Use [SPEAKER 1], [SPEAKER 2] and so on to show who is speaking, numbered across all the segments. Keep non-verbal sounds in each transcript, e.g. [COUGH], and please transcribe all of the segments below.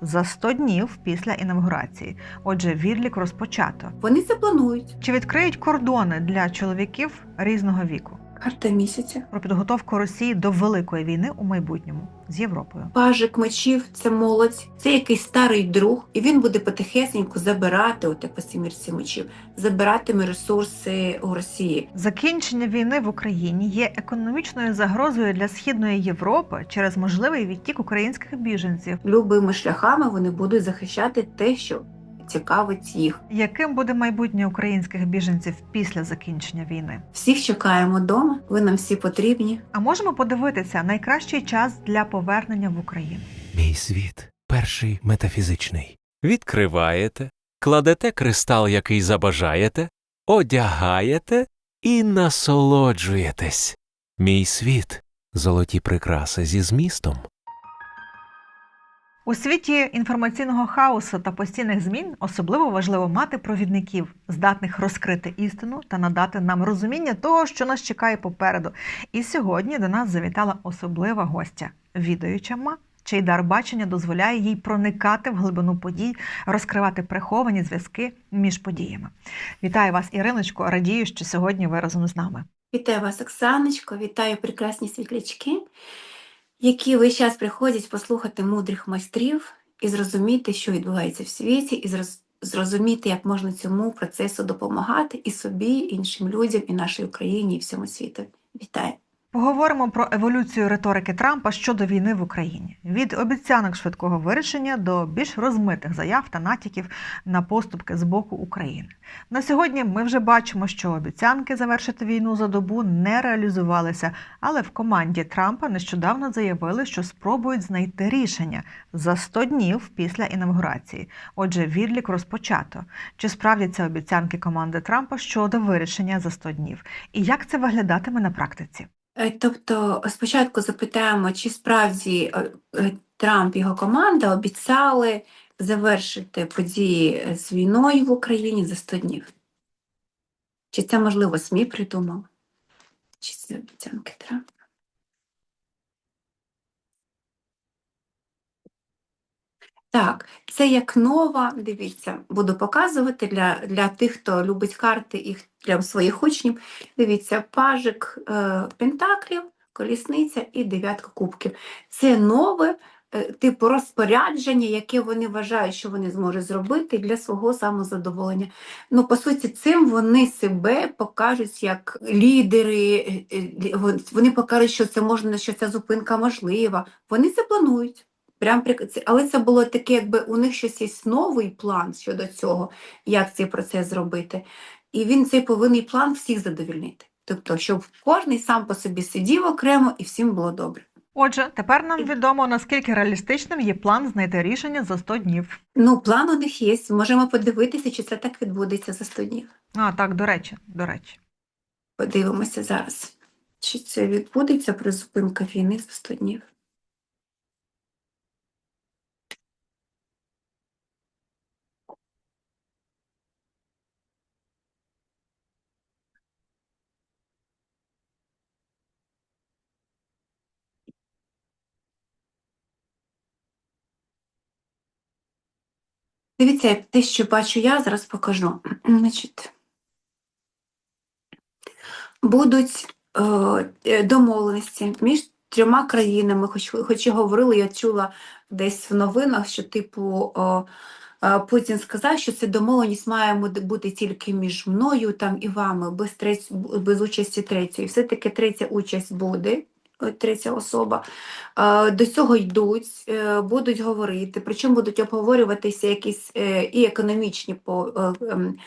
[SPEAKER 1] за 100 днів після інавгурації. Отже, відлік розпочато.
[SPEAKER 2] Вони це планують.
[SPEAKER 1] Чи відкриють кордони для чоловіків різного віку?
[SPEAKER 2] Карта місяця.
[SPEAKER 1] Про підготовку Росії до великої війни у майбутньому з Європою.
[SPEAKER 2] Пажик мечів це молодь, це якийсь старий друг, і він буде потихесеньку забирати, у по сімірці мечів, забиратиме ресурси у Росії.
[SPEAKER 1] Закінчення війни в Україні є економічною загрозою для східної Європи через можливий відтік українських біженців.
[SPEAKER 2] Любими шляхами вони будуть захищати те, що цікавить їх.
[SPEAKER 1] Яким буде майбутнє українських біженців після закінчення війни?
[SPEAKER 2] Всіх чекаємо вдома. Ви нам всі потрібні.
[SPEAKER 1] А можемо подивитися найкращий час для повернення в Україну.
[SPEAKER 3] Мій світ перший метафізичний. Відкриваєте, кладете кристал, який забажаєте, одягаєте і насолоджуєтесь. Мій світ золоті прикраси зі змістом.
[SPEAKER 1] У світі інформаційного хаосу та постійних змін особливо важливо мати провідників, здатних розкрити істину та надати нам розуміння того, що нас чекає попереду. І сьогодні до нас завітала особлива гостя, відаюча ма, чий дар бачення дозволяє їй проникати в глибину подій, розкривати приховані зв'язки між подіями. Вітаю вас, Іриночко. Радію, що сьогодні ви разом з нами.
[SPEAKER 2] Вітаю вас, Оксаночко, вітаю прекрасні світлячки, які весь час приходять послухати мудрих майстрів і зрозуміти, що відбувається в світі, і зроз- зрозуміти, як можна цьому процесу допомагати і собі, і іншим людям, і нашій Україні, і всьому світу. Вітаю!
[SPEAKER 1] Поговоримо про еволюцію риторики Трампа щодо війни в Україні від обіцянок швидкого вирішення до більш розмитих заяв та натяків на поступки з боку України. На сьогодні ми вже бачимо, що обіцянки завершити війну за добу не реалізувалися, але в команді Трампа нещодавно заявили, що спробують знайти рішення за 100 днів після інавгурації. Отже, відлік розпочато. Чи справдяться обіцянки команди Трампа щодо вирішення за 100 днів? І як це виглядатиме на практиці?
[SPEAKER 2] Е, Тобто, спочатку запитаємо, чи справді е, е, Трамп і його команда обіцяли завершити події з війною в Україні за 100 днів? Чи це, можливо, СМІ придумав? Чи це обіцянки Трампа? Так, це як нова, дивіться, буду показувати для, для тих, хто любить карти і для своїх учнів. Дивіться, пажик е, пентаклів, колісниця і дев'ятка кубків. Це нове, е, типу розпорядження, яке вони вважають, що вони зможуть зробити для свого самозадоволення. Ну, по суті, цим вони себе покажуть як лідери, е, е, вони покажуть, що це можна, що ця зупинка можлива. Вони це планують. Прям прик- але це було таке, якби у них щось є новий план щодо цього, як цей процес зробити. І він цей повинен план всіх задовільнити. Тобто, щоб кожен сам по собі сидів окремо і всім було добре.
[SPEAKER 1] Отже, тепер нам відомо, наскільки реалістичним є план знайти рішення за 100 днів.
[SPEAKER 2] Ну, план у них є. Можемо подивитися, чи це так відбудеться за 100 днів.
[SPEAKER 1] А, так, до речі, до речі.
[SPEAKER 2] Подивимося зараз, чи це відбудеться призупинка війни за 100 днів. Дивіться, те, що бачу я, зараз покажу. [CLEARS THROAT] Значить, будуть е, е, домовленості між трьома країнами, хоч, хоч і говорили, я чула десь в новинах, що типу е, Путін сказав, що ця домовленість має бути тільки між мною там, і вами, без, треть, без участі третьої. Все-таки третя участь буде. Е, Третя особа. Е, До цього йдуть, е, будуть говорити, причому будуть обговорюватися якісь і економічні по ем,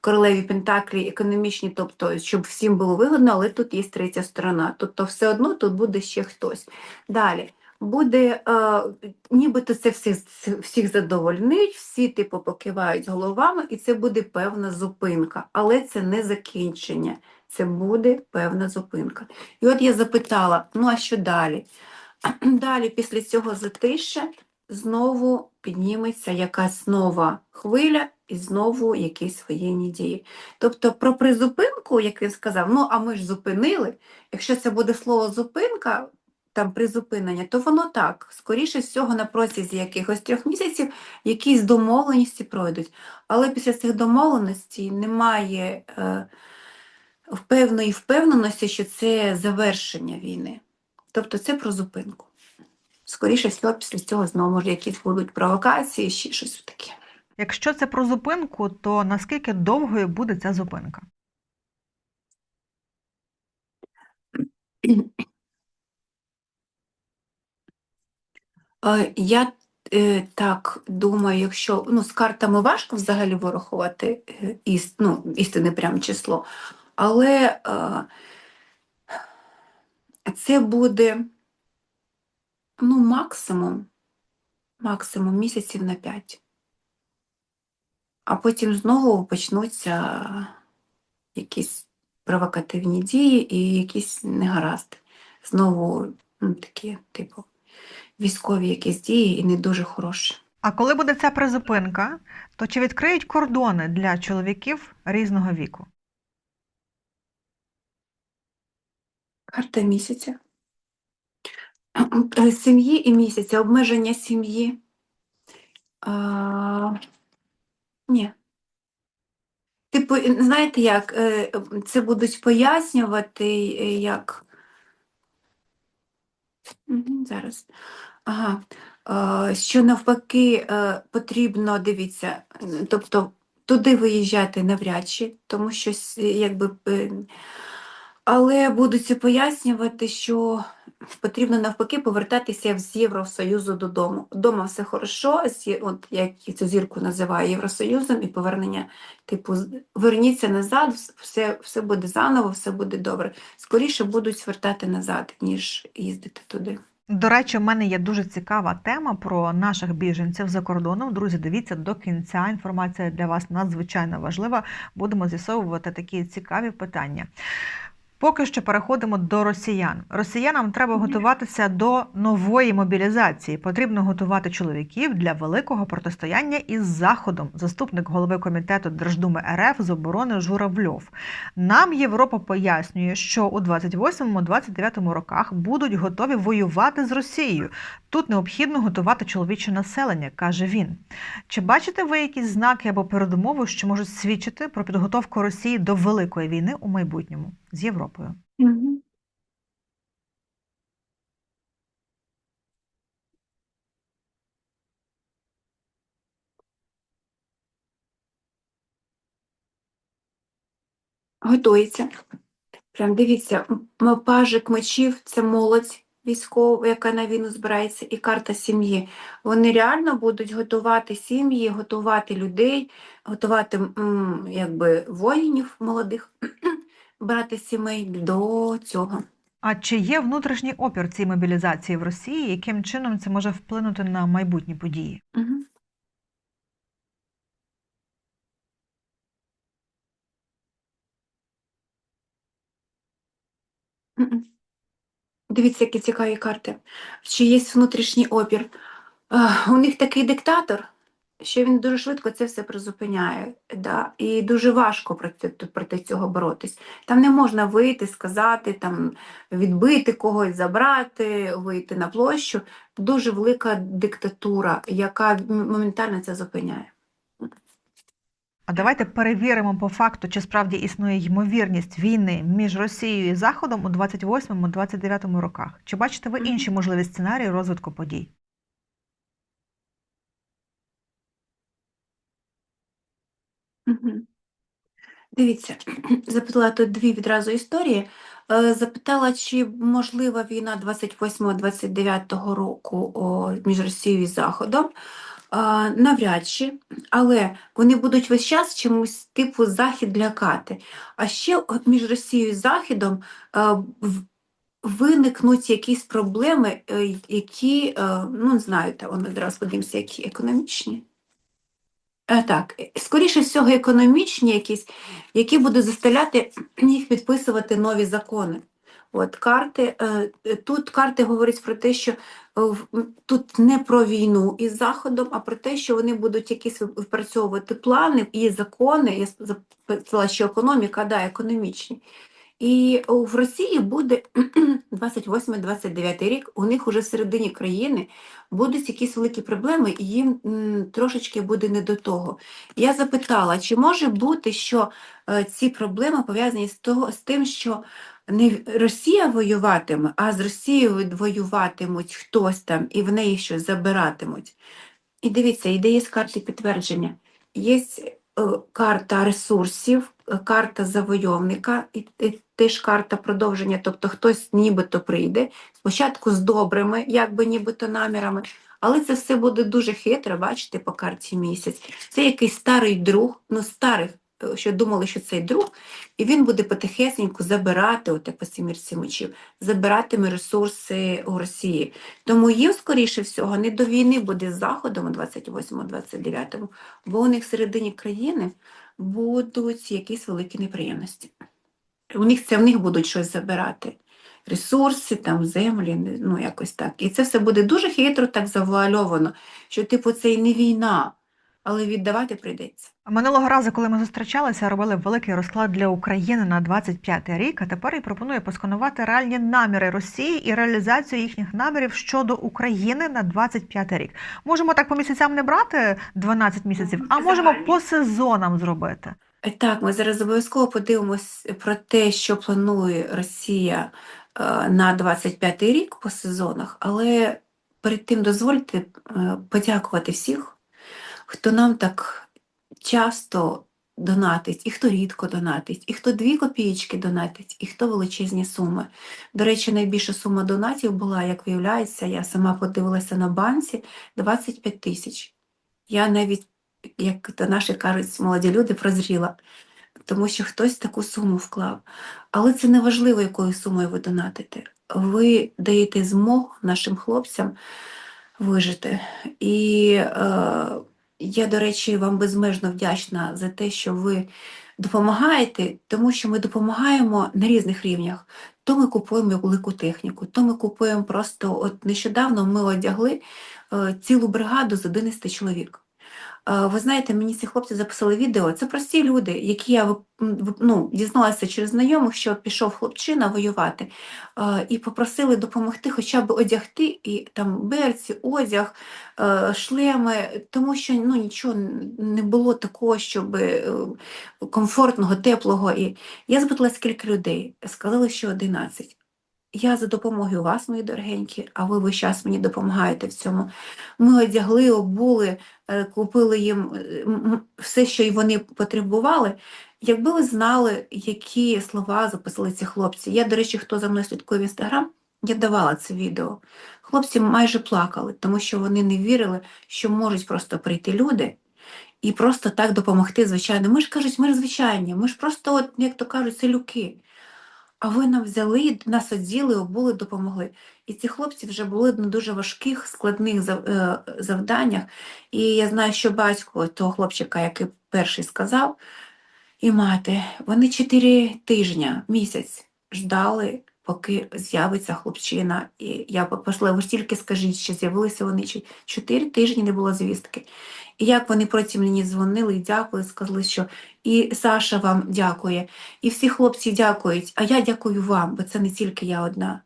[SPEAKER 2] королеві Пентаклі, економічні, тобто, щоб всім було вигодно, але тут є третя сторона. Тобто все одно тут буде ще хтось. Далі. Буде, е, нібито це всіх, всіх задовольнить, всі типу покивають головами, і це буде певна зупинка. Але це не закінчення, це буде певна зупинка. І от я запитала: ну а що далі? [CLEARS THROAT] Далі, після цього затища, знову підніметься якась нова хвиля і знову якісь воєнні дії. Тобто про призупинку, як він сказав, ну а ми ж зупинили, якщо це буде слово зупинка, там призупинення, то воно так, скоріше всього, на протязі якихось трьох місяців якісь домовленості пройдуть. Але після цих домовленостей немає е, певної впевненості, що це завершення війни. Тобто це про зупинку. Скоріше всього, після цього знову може якісь будуть провокації, ще щось таке.
[SPEAKER 1] Якщо це про зупинку, то наскільки довгою буде ця зупинка?
[SPEAKER 2] Е, Я е, так думаю, якщо ну, з картами важко взагалі вирахувати е, іс, ну, істинне прям число, але е, це буде ну, максимум, максимум місяців на 5. А потім знову почнуться якісь провокативні дії і якісь негаразди. Знову ну, такі, типу, військові якісь дії і не дуже хороші.
[SPEAKER 1] А коли буде ця призупинка, то чи відкриють кордони для чоловіків різного віку?
[SPEAKER 2] Карта місяця. Е, Сім'ї і місяця, обмеження сім'ї. А, ні. Типу, знаєте як, е, це будуть пояснювати, е, як. Зараз. Ага. Що навпаки потрібно, дивіться, тобто туди виїжджати навряд чи, тому що якби. Але будуть пояснювати, що потрібно навпаки повертатися з Євросоюзу додому. Дома все хорошо, от як цю зірку називаю Євросоюзом, і повернення, типу, верніться назад, все, все буде заново, все буде добре. Скоріше будуть звертати назад, ніж їздити туди.
[SPEAKER 1] До речі, у мене є дуже цікава тема про наших біженців за кордоном. Друзі, дивіться до кінця. Інформація для вас надзвичайно важлива. Будемо з'ясовувати такі цікаві питання. Поки що переходимо до росіян. Росіянам треба готуватися до нової мобілізації. Потрібно готувати чоловіків для великого протистояння із Заходом. Заступник голови комітету Держдуми РФ з оборони Журавльов. Нам Європа пояснює, що у 28-29 роках будуть готові воювати з Росією. Тут необхідно готувати чоловіче населення, каже він. Чи бачите ви якісь знаки або передумови, що можуть свідчити про підготовку Росії до великої війни у майбутньому з Європою?
[SPEAKER 2] Готується. Прям дивіться, пажик мечів це молодь військова, яка на війну збирається, і карта сім'ї. Вони реально будуть готувати сім'ї, готувати людей, готувати якби воїнів молодих, [CLEARS THROAT] брати сімей до цього.
[SPEAKER 1] А чи є внутрішній опір цій мобілізації в Росії? Яким чином це може вплинути на майбутні події?
[SPEAKER 2] Мгм. Дивіться, які цікаві карти. Чи є внутрішній опір? У них такий диктатор, що він дуже швидко це все призупиняє. Да? І дуже важко проти, проти цього боротись. Там не можна вийти, сказати, там, відбити когось, забрати, вийти на площу. Дуже велика диктатура, яка моментально це зупиняє.
[SPEAKER 1] А давайте перевіримо по факту, чи справді існує ймовірність війни між Росією і Заходом у 28-29 роках. Чи бачите ви інші можливі сценарії розвитку подій?
[SPEAKER 2] Дивіться, [CLEARS THROAT] запитала тут дві відразу історії. Е, Запитала, чи можлива війна 28-29 року між Росією і Заходом. Навряд чи, але вони будуть весь час чимось типу Захід лякати. А ще між Росією і Західом виникнуть якісь проблеми, е, які, е, ну знаю, вони одразу подивимося, які економічні. Е, Так, скоріше всього, економічні якісь, які будуть заставляти їх підписувати нові закони. От карти, е, е, тут карти говорять про те, що е, тут не про війну із Заходом, а про те, що вони будуть якісь вип- випрацьовувати плани і закони. Я сказала, що економіка, да, економічні. І в Росії буде [CLEARS THROAT] 28-29 рік, у них уже середині країни будуть якісь великі проблеми, і їм трошечки буде не до того. Я запитала, чи може бути, що е, ці проблеми пов'язані з, того, з тим, що не Росія воюватиме, а з Росією воюватимуть хтось там і в неї щось забиратимуть. І дивіться, іде є карти підтвердження. Є е, карта ресурсів, е, карта завойовника, і теж карта продовження, тобто хтось нібито прийде, спочатку з добрими, якби нібито намірами, але це все буде дуже хитро, бачите, по карті місяць. Це якийсь старий друг, ну старих, е, що думали, що цей друг, і він буде потихесеньку забирати, от як по сімірці мечів, забиратиме ресурси у Росії. Тому їм, скоріше всього, не до війни буде з Заходом у 28-29, бо у них всередині країни будуть якісь великі неприємності. У них це в них будуть щось забирати. Ресурси, там, землі, ну якось так. І це все буде дуже хитро так завуальовано, що, типу, це і не війна, але віддавати прийдеться.
[SPEAKER 1] Минулого разу, коли ми зустрічалися, робили великий розклад для України на 25 рік. А тепер я пропоную посканувати реальні наміри Росії і реалізацію їхніх намірів щодо України на 25 рік. Можемо так по місяцям не брати 12 місяців, а можемо по сезонам зробити.
[SPEAKER 2] Е, Так, ми зараз обов'язково подивимось про те, що планує Росія е, на 25-й рік по сезонах, але перед тим дозвольте е, подякувати всіх, хто нам так часто донатить, і хто рідко донатить, і хто дві копійки донатить, і хто величезні суми. До речі, найбільша сума донатів була, як виявляється, я сама подивилася на банці 25 тисяч. Я навіть, як то наші кажуть, молоді люди, прозріла, тому що хтось таку суму вклав. Але це не важливо, якою сумою ви донатите. Ви даєте змогу нашим хлопцям вижити. І е, я, до речі, вам безмежно вдячна за те, що ви допомагаєте, тому що ми допомагаємо на різних рівнях. То ми купуємо велику техніку, то ми купуємо просто, от нещодавно ми одягли е, цілу бригаду з 11 чоловік. Ви знаєте, мені ці хлопці записали відео. Це прості люди, які я ну, дізналася через знайомих, що пішов хлопчина воювати, і попросили допомогти хоча б одягти і там берці, одяг, шлеми, тому що ну, нічого не було такого, щоб е, комфортного, теплого. І я запитала, скільки людей. Сказали, що 11. Я за допомогою вас, мої дорогенькі, а ви весь час мені допомагаєте в цьому. Ми одягли, обули, е, купили їм е, все, що вони потребували. Якби ви знали, які слова записали ці хлопці. Я, до речі, хто за мною слідкує в інстаграм, я давала це відео. Хлопці майже плакали, тому що вони не вірили, що можуть просто прийти люди і просто так допомогти, звичайно. Ми ж кажуть, ми ж звичайні, ми ж просто, от, як то кажуть, селюки. А ви нам взяли, нас оділи, обули, допомогли. І ці хлопці вже були на дуже важких, складних е, завданнях. І я знаю, що батько того хлопчика, який перший сказав, і мати, вони чотири тижні, місяць ждали, поки з'явиться хлопчина. І я попросила, ви ж тільки скажіть, що з'явилися вони чи- чотири тижні не було звістки. І як вони потім мені дзвонили і дякували, сказали, що і Саша вам дякує, і всі хлопці дякують, а я дякую вам, бо це не тільки я одна.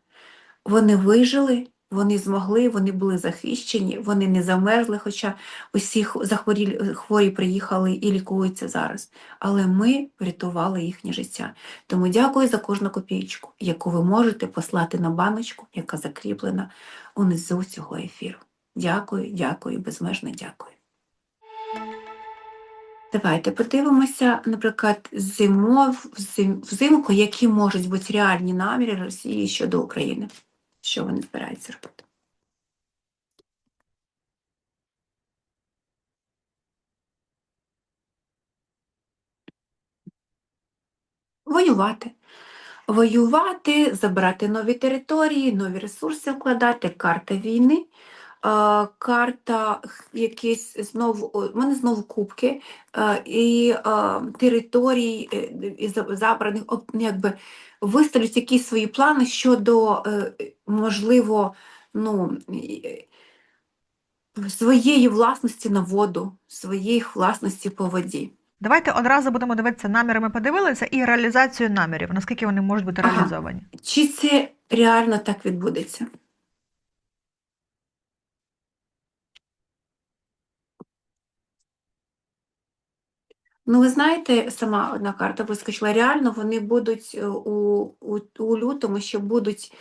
[SPEAKER 2] Вони вижили, вони змогли, вони були захищені, вони не замерзли, хоча усі захворілі хворі приїхали і лікуються зараз. Але ми врятували їхнє життя. Тому дякую за кожну копійку, яку ви можете послати на баночку, яка закріплена унизу цього ефіру. Дякую, дякую, безмежно дякую. Давайте подивимося, наприклад, зимов, взимку, які можуть бути реальні наміри Росії щодо України. Що вони збираються робити? Воювати. Воювати, забирати нові території, нові ресурси вкладати, карти війни. Карта якісь знову, в мене знову кубки і територій е, і забраних, ну, якби виставлять якісь свої плани щодо, е, можливо, ну, е, своєї власності на воду, своєї власності по воді.
[SPEAKER 1] Давайте одразу будемо дивитися наміри. Ми подивилися і реалізацію намірів, наскільки вони можуть бути
[SPEAKER 2] Ага.
[SPEAKER 1] реалізовані.
[SPEAKER 2] Чи це реально так відбудеться? Ну, ви знаєте, сама одна карта вискочила. Реально вони будуть е, у, у, у лютому, що будуть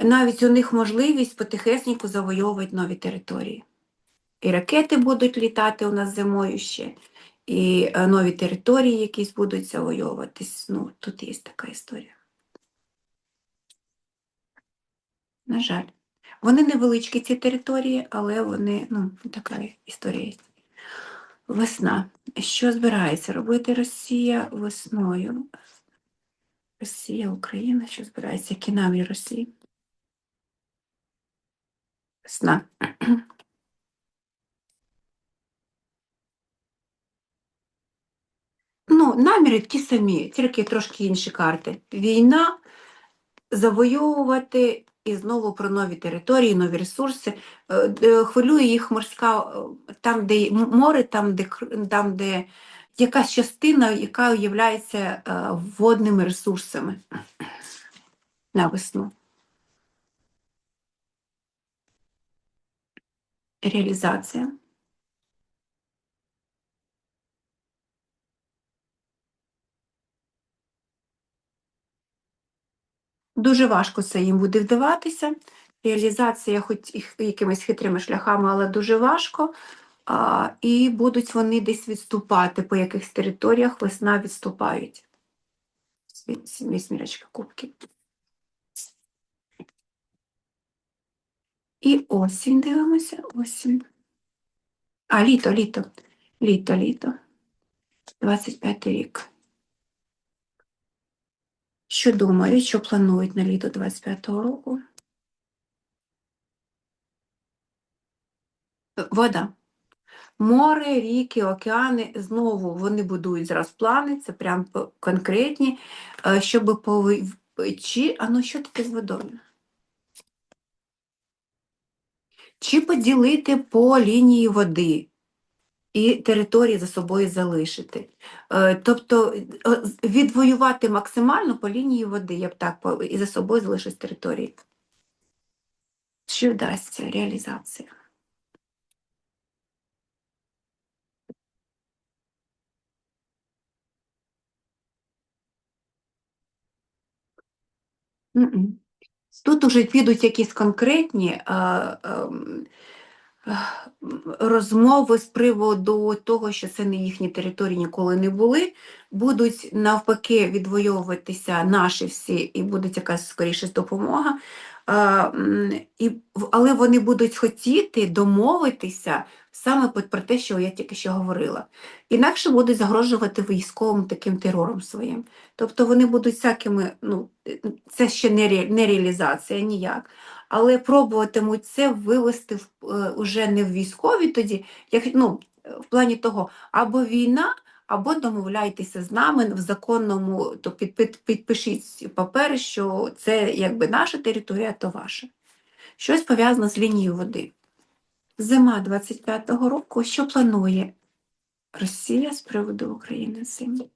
[SPEAKER 2] навіть у них можливість потихесеньку завойовувати нові території. І ракети будуть літати у нас зимою ще, і е, нові території якісь будуть завойовуватись. Ну, тут є така історія. На жаль. Вони невеличкі, ці території, але вони, ну, така історія є. Весна. Що збирається робити Росія весною? Росія, Україна, що збирається? Які наміри Росії? Весна. [CLEARS THROAT] Ну, наміри ті самі, тільки трошки інші карти. Війна, завойовувати і знову про нові території, нові ресурси. Е, Хвилює їх морська, е, там, де море, там, де, там, де якась частина, яка є водними ресурсами на весну. Реалізація. Дуже важко це їм буде вдаватися. Реалізація, хоч якимись хитрими шляхами, але дуже важко. А, і будуть вони десь відступати по якихось територіях, весна відступають. Віс- Вісьмірочка кубків. І осінь дивимося, осінь. А, літо, літо, літо, літо. 25 рік. Що думають, що планують на літо 25-го року? Е, Вода. Море, ріки, океани, знову вони будують зараз плани, це прям конкретні, е, щоб пови... А ну що таке з водою? Чи поділити по лінії води і території за собою залишити. Е, Тобто е, відвоювати максимально по лінії води, я б так і за собою залишити території. Чи вдасться реалізація? Тут уже підуть якісь конкретні е, ем, е, розмови з приводу того, що це не їхні території ніколи не були, будуть навпаки відвоюватися наші всі, і буде якась скоріше допомога. Але вони будуть хотіти домовитися саме про те, що я тільки що говорила. Інакше будуть загрожувати військовим таким терором своїм. Тобто вони будуть всякими, ну, це ще не, ре, не реалізація ніяк, але пробуватимуть це вивести в, е, уже не в військові тоді, як, ну, в плані того, або війна, або домовляйтеся з нами в законному, то під, під, підпишіть папери, що це якби наша територія, то ваша. Щось пов'язане з лінією води. Зима 25-го року, що планує Росія з приводу України зимі?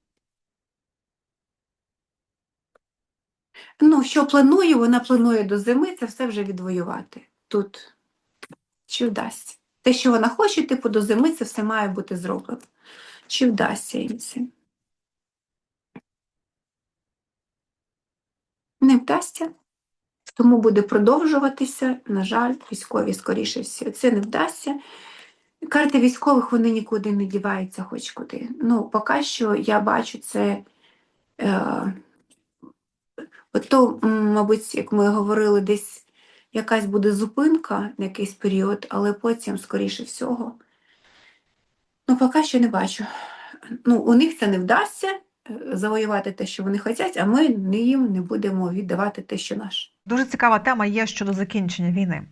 [SPEAKER 2] Ну, що планує, вона планує до зими, це все вже відвоювати. Тут чи вдасться? Те, що вона хоче, типу, до зими це все має бути зроблено. Чи вдасться їм це? Не вдасться. Тому буде продовжуватися, на жаль, військові, скоріше всього, це не вдасться. Карти військових вони нікуди не діваються хоч куди. Ну, поки що я бачу це. Е, Ото, м, мабуть, як ми говорили, десь якась буде зупинка на якийсь період, але потім, скоріше всього, ну, поки що не бачу. Ну, у них це не вдасться е, завоювати те, що вони хочуть, а ми їм не будемо віддавати те, що наше.
[SPEAKER 1] Дуже цікава тема є щодо закінчення війни.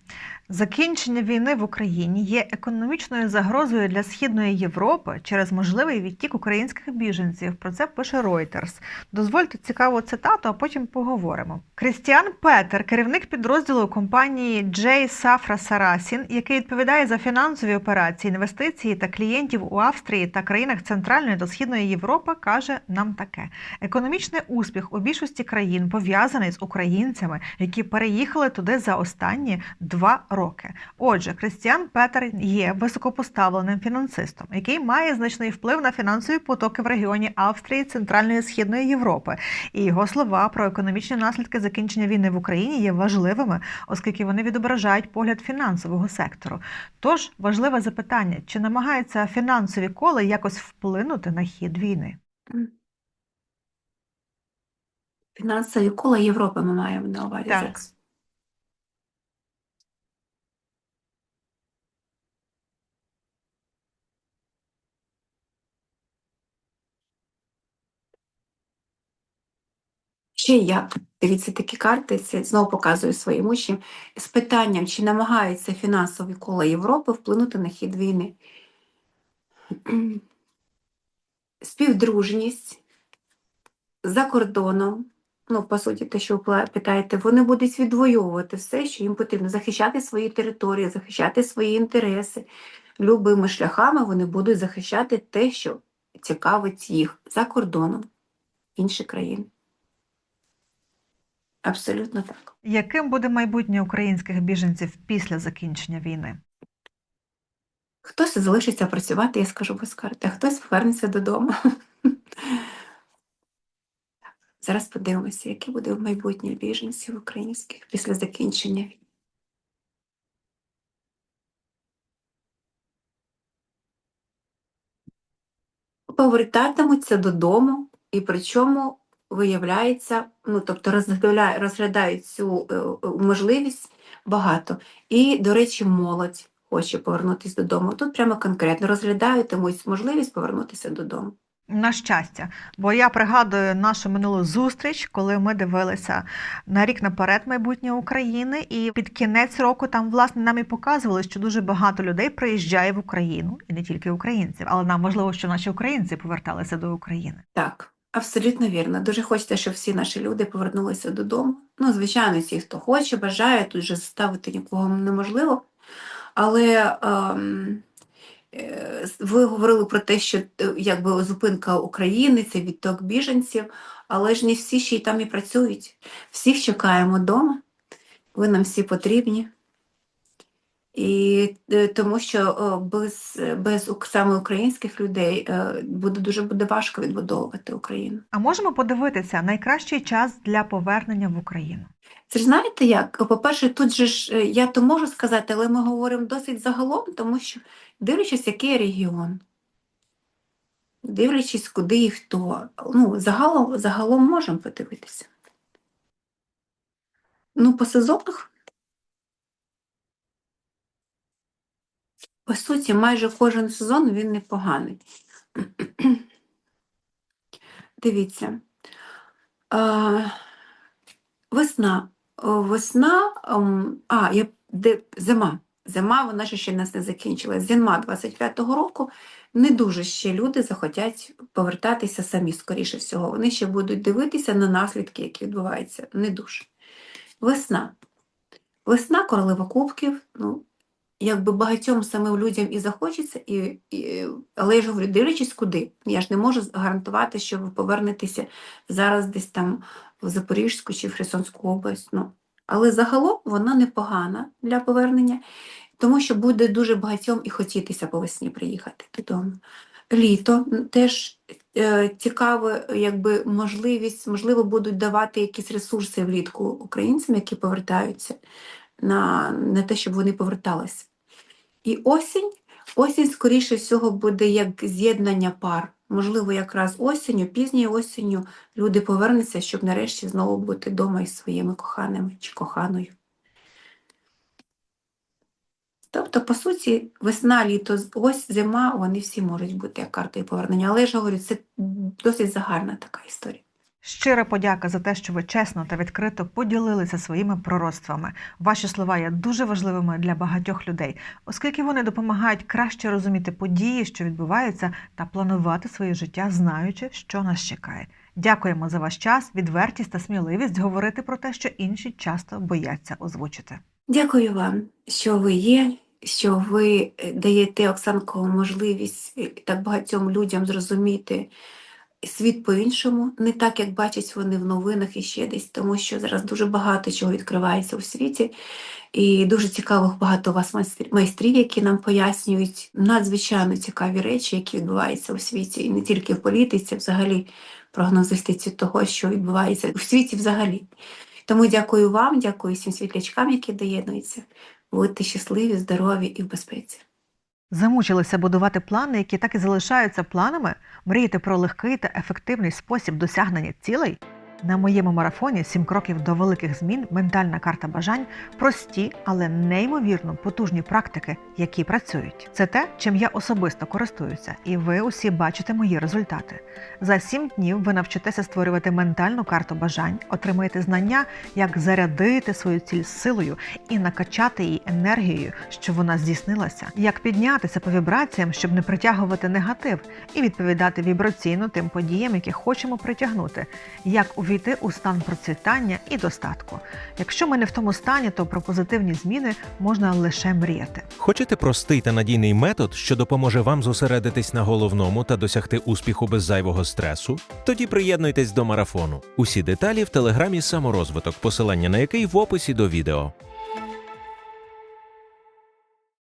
[SPEAKER 1] Закінчення війни в Україні є економічною загрозою для східної Європи через можливий відтік українських біженців. Про це пише Reuters. Дозвольте цікаву цитату, а потім поговоримо. Крістіан Петер, керівник підрозділу компанії J. Safra Sarasin, який відповідає за фінансові операції, інвестиції та клієнтів у Австрії та країнах Центральної та Східної Європи, каже нам таке: економічний успіх у більшості країн пов'язаний з українцями, які переїхали туди за останні два роки. Отже, Крістіан Петер є високопоставленим фінансистом, який має значний вплив на фінансові потоки в регіоні Австрії, Центральної і Східної Європи. І його слова про економічні наслідки закінчення війни в Україні є важливими, оскільки вони відображають погляд фінансового сектору. Тож важливе запитання: чи намагаються фінансові коли якось вплинути на хід війни?
[SPEAKER 2] Фінансові кола Європи ми маємо на увазі
[SPEAKER 1] Так.
[SPEAKER 2] зараз. Ще як? Дивіться такі карти, це знову показую своїм учням, з питанням, чи намагаються фінансові кола Європи вплинути на хід війни. Співдружність за кордоном, ну, по суті, те, що ви питаєте, вони будуть відвоювати все, що їм потрібно, захищати свої території, захищати свої інтереси. Любими шляхами вони будуть захищати те, що цікавить їх за кордоном, інші країни. Абсолютно так.
[SPEAKER 1] Яким буде майбутнє українських біженців після закінчення війни?
[SPEAKER 2] Хтось залишиться працювати, я скажу без карти, а хтось повернеться додому. Зараз подивимося, яке буде в майбутнє біженців українських після закінчення війни. Повертатимуться додому, і причому виявляється, ну тобто розглядають, розглядають цю е, е, можливість багато. І, до речі, молодь хоче повернутися додому. Тут прямо конкретно розглядають можливість повернутися додому.
[SPEAKER 1] На щастя, бо я пригадую нашу минулу зустріч, коли ми дивилися на рік наперед майбутнє України, і під кінець року там власне нам і показували, що дуже багато людей приїжджає в Україну, і не тільки українців, але нам важливо, що наші українці поверталися до України.
[SPEAKER 2] Так, абсолютно вірно. Дуже хочеться, щоб всі наші люди повернулися додому. Ну, звичайно, ті, хто хоче, бажає, тут же заставити нікого неможливо. Але ем, ви говорили про те, що е, якби зупинка України, це відток біженців, але ж не всі ще й там і працюють. Всіх чекаємо вдома, ви нам всі потрібні. І е, тому що без, без саме українських людей е, буде дуже буде важко відбудовувати Україну.
[SPEAKER 1] А можемо подивитися найкращий час для повернення в Україну.
[SPEAKER 2] Це ж знаєте як? По-перше, тут же ж е, я то можу сказати, але ми говоримо досить загалом, тому що дивлячись, який регіон, дивлячись, куди і хто. Ну, загалом, загалом можемо подивитися. Ну, по сезонах, по суті, майже кожен сезон він непоганий. [CLEARS THROAT] Дивіться. А, весна. Весна, ем, а, я, де, зима. Зима, вона ще нас не закінчилась. Зима 25-го року не дуже ще люди захотять повертатися самі, скоріше всього. Вони ще будуть дивитися на наслідки, які відбуваються. Не дуже. Весна. Весна, королева кубків. Ну, якби багатьом самим людям і захочеться, і, і, але я ж говорю, дивлячись куди. Я ж не можу гарантувати, що ви повернетеся зараз десь там в Запорізьку чи в Херсонську область. Ну, але загалом вона непогана для повернення, тому що буде дуже багатьом і хотітися по весні приїхати додому. Літо теж е, цікаве, якби можливість, можливо, будуть давати якісь ресурси влітку українцям, які повертаються, на, на те, щоб вони поверталися. І осінь, осінь, скоріше всього, буде як з'єднання пар. Можливо, якраз осінню, пізньою осінню люди повернуться, щоб нарешті знову бути вдома із своїми коханими чи коханою. Тобто, по суті, весна, літо, ось зима, вони всі можуть бути як картою повернення. Але я ж говорю, це досить загальна така історія.
[SPEAKER 1] Щира подяка за те, що ви чесно та відкрито поділилися своїми пророцтвами. Ваші слова є дуже важливими для багатьох людей, оскільки вони допомагають краще розуміти події, що відбуваються, та планувати своє життя, знаючи, що нас чекає. Дякуємо за ваш час, відвертість та сміливість говорити про те, що інші часто бояться озвучити.
[SPEAKER 2] Дякую вам, що ви є, що ви е, даєте Оксанко можливість е, так багатьом людям зрозуміти світ по-іншому, не так, як бачать вони в новинах і ще десь, тому що зараз дуже багато чого відкривається у світі, і дуже цікавих багато у вас майстрів, які нам пояснюють надзвичайно цікаві речі, які відбуваються у світі, і не тільки в політиці, взагалі прогнозистиці того, що відбувається у світі взагалі. Тому дякую вам, дякую всім світлячкам, які доєднуються. Будьте щасливі, здорові і в безпеці.
[SPEAKER 1] Замучилися будувати плани, які так і залишаються планами, мріяти про легкий та ефективний спосіб досягнення цілей. На моєму марафоні «Сім кроків до великих змін. Ментальна карта бажань прості, але неймовірно потужні практики, які працюють. Це те, чим я особисто користуюся, і ви усі бачите мої результати. За сім днів ви навчитеся створювати ментальну карту бажань, отримаєте знання, як зарядити свою ціль силою і накачати її енергією, щоб вона здійснилася, як піднятися по вібраціям, щоб не притягувати негатив, і відповідати вібраційно тим подіям, які хочемо притягнути, як увійти у стан процвітання і достатку. Якщо ми не в тому стані, то про позитивні зміни можна лише мріяти.
[SPEAKER 3] Хочете простий та надійний метод, що допоможе вам зосередитись на головному та досягти успіху без зайвого стресу? Тоді приєднуйтесь до марафону. Усі деталі в телеграмі саморозвиток, посилання на який в описі до відео.